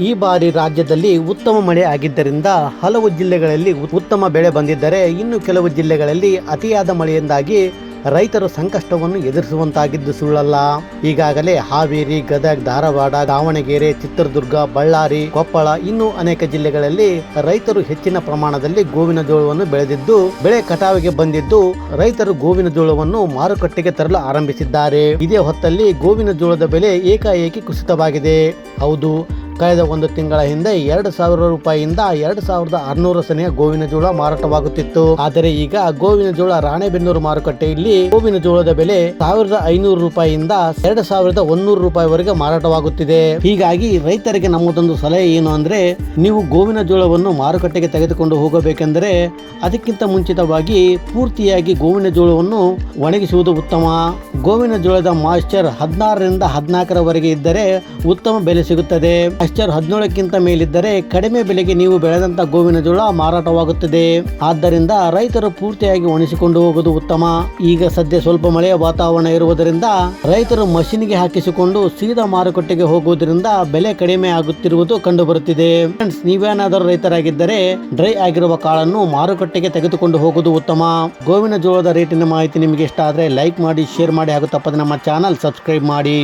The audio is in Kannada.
ಈ ಬಾರಿ ರಾಜ್ಯದಲ್ಲಿ ಉತ್ತಮ ಮಳೆ ಆಗಿದ್ದರಿಂದ ಹಲವು ಜಿಲ್ಲೆಗಳಲ್ಲಿ ಉತ್- ಉತ್ತಮ ಬೆಳೆ ಬಂದಿದ್ದರೆ ಇನ್ನು ಕೆಲವು ಜಿಲ್ಲೆಗಳಲ್ಲಿ ಅತಿಯಾದ ಮಳೆಯಿಂದಾಗಿ ರೈತರು ಸಂಕಷ್ಟವನ್ನು ಎದುರಿಸುವಂತಾಗಿದ್ದು ಸುಳ್ಳಲ್ಲ. ಈಗಾಗಲೇ ಹಾವೇರಿ, ಗದಗ, ಧಾರವಾಡ, ದಾವಣಗೆರೆ, ಚಿತ್ರದುರ್ಗ, ಬಳ್ಳಾರಿ, ಕೊಪ್ಪಳ ಇನ್ನೂ ಅನೇಕ ಜಿಲ್ಲೆಗಳಲ್ಲಿ ರೈತರು ಹೆಚ್ಚಿನ ಪ್ರಮಾಣದಲ್ಲಿ ಗೋವಿನ ಜೋಳವನ್ನು ಬೆಳೆದಿದ್ದು, ಬೆಳೆ ಕಟಾವಿಗೆ ಬಂದಿದ್ದು ರೈತರು ಗೋವಿನ ಜೋಳವನ್ನು ಮಾರುಕಟ್ಟೆಗೆ ತರಲು ಆರಂಭಿಸಿದ್ದಾರೆ. ಇದೇ ಹೊತ್ತಲ್ಲಿ ಗೋವಿನ ಜೋಳದ ಬೆಲೆ ಏಕಾಏಕಿ ಕುಸಿತವಾಗಿದೆ. ಹೌದು ಕಳೆದ ಒಂದು ತಿಂಗಳ ಹಿಂದೆ ಎರಡು ಸಾವಿರ ರೂಪಾಯಿಯಿಂದ ಎರಡು ಸಾವಿರದ ಆರುನೂರು ಸನಿಯ ಗೋವಿನ ಜೋಳ ಮಾರಾಟವಾಗುತ್ತಿತ್ತು. ಆದರೆ ಈಗ ಗೋವಿನ ಜೋಳ ರಾಣೆಬೆನ್ನೂರು ಮಾರುಕಟ್ಟೆಯಲ್ಲಿ ಗೋವಿನ ಜೋಳದ ಬೆಲೆ ಸಾವಿರದ ಐನೂರು ರೂಪಾಯಿಯಿಂದ ಎರಡು ಸಾವಿರದ ಒಂದೂರು ರೂಪಾಯಿವರೆಗೆ ಮಾರಾಟವಾಗುತ್ತಿದೆ. ಹೀಗಾಗಿ ರೈತರಿಗೆ ನಮ್ಮದೊಂದು ಸಲಹೆ ಏನು ಅಂದ್ರೆ, ನೀವು ಗೋವಿನ ಜೋಳವನ್ನು ಮಾರುಕಟ್ಟೆಗೆ ತೆಗೆದುಕೊಂಡು ಹೋಗಬೇಕೆಂದರೆ ಅದಕ್ಕಿಂತ ಮುಂಚಿತವಾಗಿ ಪೂರ್ತಿಯಾಗಿ ಗೋವಿನ ಜೋಳವನ್ನು ಒಣಗಿಸುವುದು ಉತ್ತಮ. ಗೋವಿನ ಜೋಳದ ಮಾಯಿಶ್ಚರ್ ಹದಿನಾರರಿಂದ ಹದಿನಾಲ್ಕರವರೆಗೆ ಇದ್ದರೆ ಉತ್ತಮ ಬೆಲೆ ಸಿಗುತ್ತದೆ. ಮಾಯಿಶ್ಚರ್ ಹದಿನೇಳಕ್ಕಿಂತ ಮೇಲಿದ್ದರೆ ಕಡಿಮೆ ಬೆಲೆಗೆ ನೀವು ಬೆಳೆದಂತ ಗೋವಿನ ಜೋಳ ಮಾರಾಟವಾಗುತ್ತದೆ. ಆದ್ದರಿಂದ ರೈತರು ಪೂರ್ತಿಯಾಗಿ ಒಣಸಿಕೊಂಡು ಹೋಗುವುದು ಉತ್ತಮ. ಈಗ ಸದ್ಯ ಸ್ವಲ್ಪ ಮಳೆಯ ವಾತಾವರಣ ಇರುವುದರಿಂದ ರೈತರು ಮಷಿನ್ಗೆ ಹಾಕಿಸಿಕೊಂಡು ಸೀದಾ ಮಾರುಕಟ್ಟೆಗೆ ಹೋಗುವುದರಿಂದ ಬೆಲೆ ಕಡಿಮೆ ಆಗುತ್ತಿರುವುದು ಕಂಡುಬರುತ್ತಿದೆ. ಫ್ರೆಂಡ್ಸ್ ನೀವೇನಾದರೂ ರೈತರಾಗಿದ್ದರೆ ಡ್ರೈ ಆಗಿರುವ ಕಾಳನ್ನು ಮಾರುಕಟ್ಟೆಗೆ ತೆಗೆದುಕೊಂಡು ಹೋಗುವುದು ಉತ್ತಮ. ಗೋವಿನ ಜೋಳದ ರೇಟಿನ ಮಾಹಿತಿ ನಿಮಗೆ ಇಷ್ಟ ಆದರೆ ಲೈಕ್ ಮಾಡಿ, ಶೇರ್ ಮಾಡಿ ಹಾಗೂ ತಪ್ಪದೆ ನಮ್ಮ ಚಾನಲ್ ಸಬ್ಸ್ಕ್ರೈಬ್ ಮಾಡಿ.